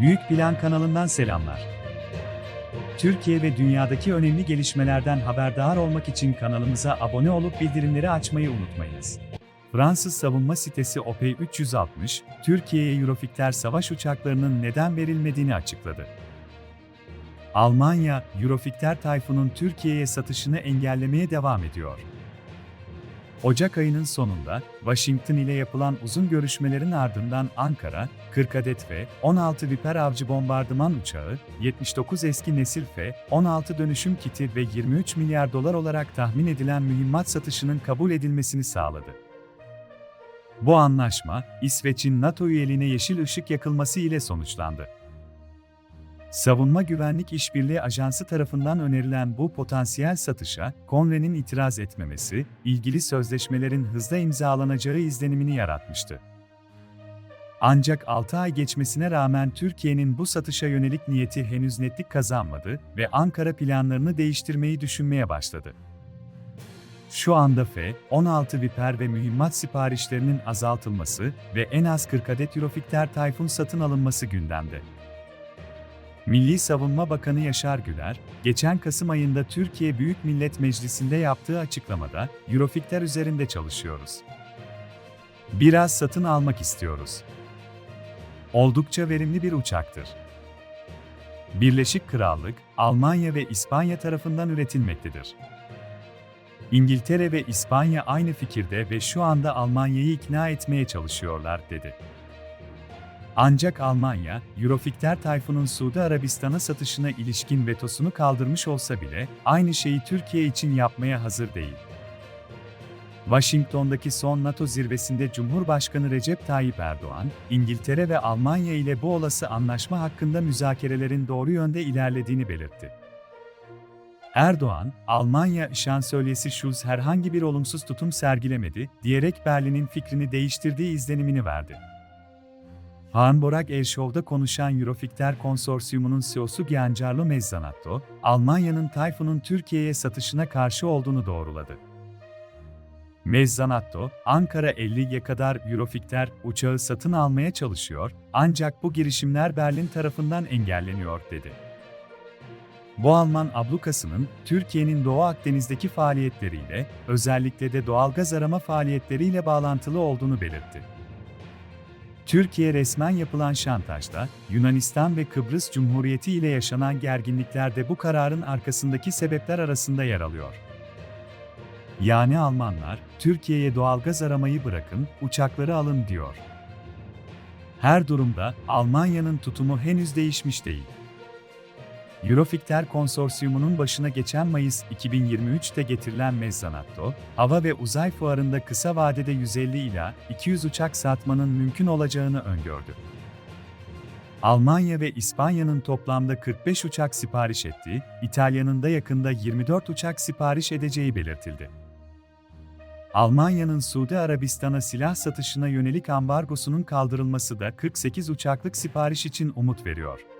Büyük Plan kanalından selamlar. Türkiye ve dünyadaki önemli gelişmelerden haberdar olmak için kanalımıza abone olup bildirimleri açmayı unutmayınız. Fransız savunma sitesi OP-360, Türkiye'ye Eurofighter savaş uçaklarının neden verilmediğini açıkladı. Almanya, Eurofighter Tayfun'un Türkiye'ye satışını engellemeye devam ediyor. Ocak ayının sonunda, Washington ile yapılan uzun görüşmelerin ardından Ankara, 40 adet F-16 Viper avcı bombardıman uçağı, 79 eski nesil F-16 dönüşüm kiti ve 23 milyar dolar olarak tahmin edilen mühimmat satışının kabul edilmesini sağladı. Bu anlaşma, İsveç'in NATO üyeliğine yeşil ışık yakılması ile sonuçlandı. Savunma Güvenlik İşbirliği Ajansı tarafından önerilen bu potansiyel satışa, Konre'nin itiraz etmemesi, ilgili sözleşmelerin hızla imzalanacağı izlenimini yaratmıştı. Ancak 6 ay geçmesine rağmen Türkiye'nin bu satışa yönelik niyeti henüz netlik kazanmadı ve Ankara planlarını değiştirmeyi düşünmeye başladı. Şu anda F-16 Viper ve mühimmat siparişlerinin azaltılması ve en az 40 adet Eurofighter Tayfun satın alınması gündemde. Milli Savunma Bakanı Yaşar Güler, geçen Kasım ayında Türkiye Büyük Millet Meclisi'nde yaptığı açıklamada, Eurofighter üzerinde çalışıyoruz. Biraz satın almak istiyoruz. Oldukça verimli bir uçaktır. Birleşik Krallık, Almanya ve İspanya tarafından üretilmektedir. İngiltere ve İspanya aynı fikirde ve şu anda Almanya'yı ikna etmeye çalışıyorlar, dedi. Ancak Almanya, Eurofighter Tayfun'un Suudi Arabistan'a satışına ilişkin vetosunu kaldırmış olsa bile, aynı şeyi Türkiye için yapmaya hazır değil. Washington'daki son NATO zirvesinde Cumhurbaşkanı Recep Tayyip Erdoğan, İngiltere ve Almanya ile bu olası anlaşma hakkında müzakerelerin doğru yönde ilerlediğini belirtti. Erdoğan, Almanya şansölyesi Schulz herhangi bir olumsuz tutum sergilemedi, diyerek Berlin'in fikrini değiştirdiği izlenimini verdi. Hamburg Air Show'da konuşan Eurofighter Konsorsiyumu'nun CEO'su Giancarlo Mezzanatto, Almanya'nın Tayfun'un Türkiye'ye satışına karşı olduğunu doğruladı. Mezzanatto, Ankara 50'ye kadar Eurofighter uçağı satın almaya çalışıyor, ancak bu girişimler Berlin tarafından engelleniyor, dedi. Bu Alman ablukasının, Türkiye'nin Doğu Akdeniz'deki faaliyetleriyle, özellikle de doğalgaz arama faaliyetleriyle bağlantılı olduğunu belirtti. Türkiye resmen yapılan şantajda, Yunanistan ve Kıbrıs Cumhuriyeti ile yaşanan gerginlikler de bu kararın arkasındaki sebepler arasında yer alıyor. Yani Almanlar, Türkiye'ye doğalgaz aramayı bırakın, uçakları alın diyor. Her durumda Almanya'nın tutumu henüz değişmiş değil. Eurofighter Konsorsiyumu'nun başına geçen Mayıs 2023'te getirilen Mezzanatto, hava ve uzay fuarında kısa vadede 150 ila 200 uçak satmanın mümkün olacağını öngördü. Almanya ve İspanya'nın toplamda 45 uçak sipariş ettiği, İtalya'nın da yakında 24 uçak sipariş edeceği belirtildi. Almanya'nın Suudi Arabistan'a silah satışına yönelik ambargosunun kaldırılması da 48 uçaklık sipariş için umut veriyor.